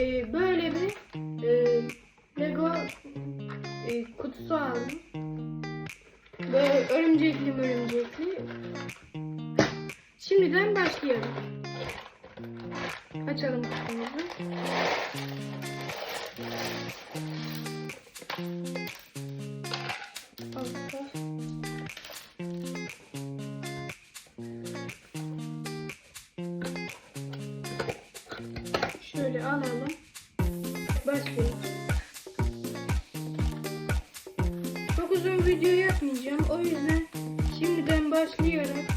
e, böyle bir e, Lego e, kutusu aldım. Böyle örümcekli örümcekli. Şimdiden başlayalım. Açalım kutumuzu. Altta. Çok uzun video yapmayacağım. O yüzden şimdiden başlayarak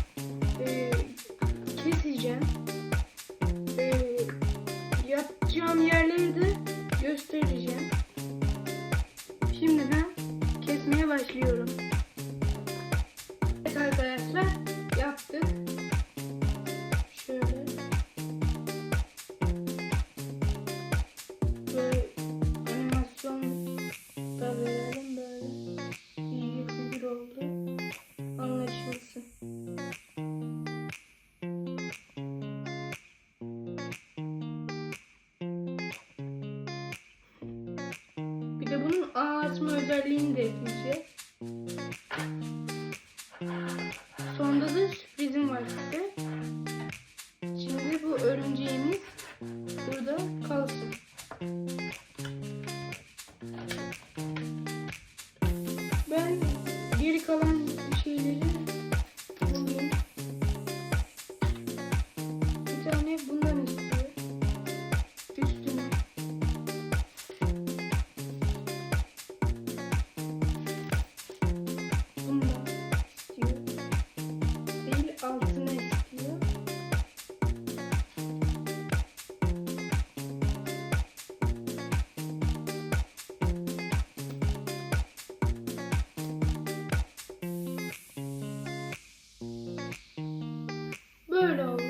bunun ağ açma özelliğini de ekleyeceğiz. Böyle oldu.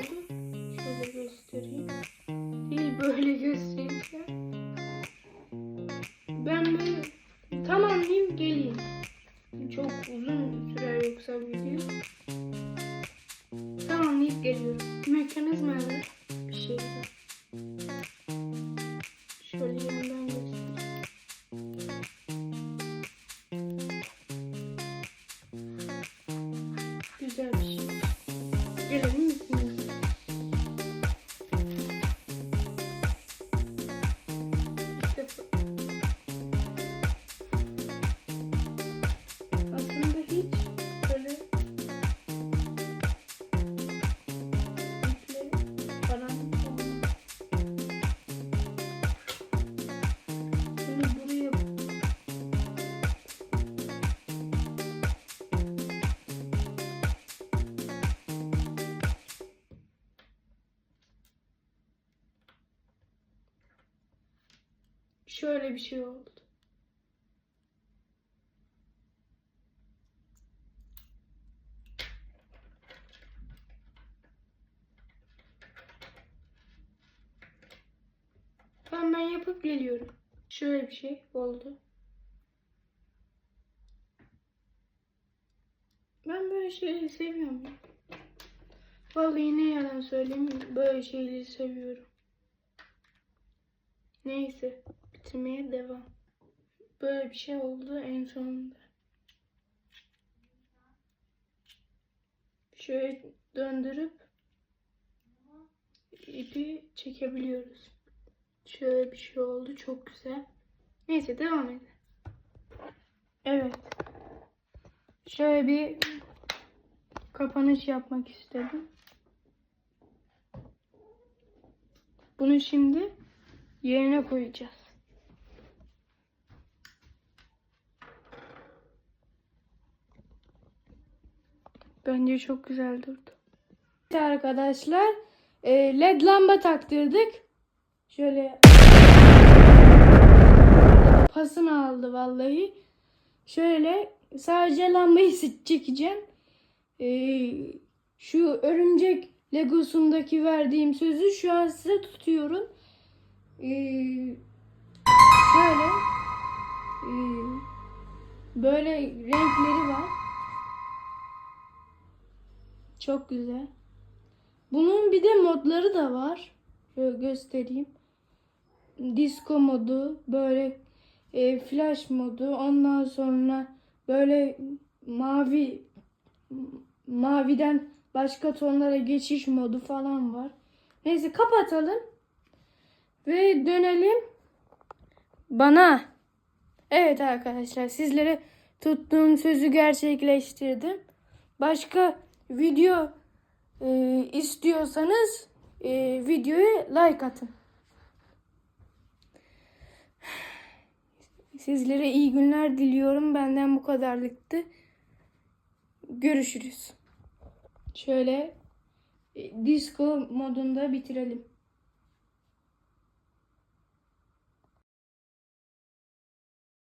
Şöyle göstereyim. Değil böyle göstereceğim. Ben böyle tamamlayayım geleyim. Çok uzun sürer yoksa video. Tamamlayıp geliyorum. Mekanizmada bir şey var. Şöyle yandan göstereyim. Güzel bir şey. Gelelim şöyle bir şey oldu. Tamam ben yapıp geliyorum. Şöyle bir şey oldu. Ben böyle şeyleri seviyorum. Vallahi ne yalan söyleyeyim böyle şeyleri seviyorum. Neyse bitirmeye devam. Böyle bir şey oldu en sonunda. Şöyle döndürüp ipi çekebiliyoruz. Şöyle bir şey oldu. Çok güzel. Neyse devam edelim. Evet. Şöyle bir kapanış yapmak istedim. Bunu şimdi yerine koyacağız. Bence çok güzel durdu. Evet arkadaşlar e, led lamba taktırdık. Şöyle pasını aldı vallahi. Şöyle sadece lambayı çekeceğim. Ee, şu örümcek Legosundaki verdiğim sözü şu an size tutuyorum. Ee, şöyle böyle renkleri var. Çok güzel. Bunun bir de modları da var. Şöyle göstereyim. disco modu, böyle e, flash modu, ondan sonra böyle mavi maviden başka tonlara geçiş modu falan var. Neyse kapatalım ve dönelim bana. Evet arkadaşlar sizlere tuttuğum sözü gerçekleştirdim. Başka video e, istiyorsanız e, videoya like atın. Sizlere iyi günler diliyorum. Benden bu kadarlıktı. Görüşürüz. Şöyle e, disco modunda bitirelim.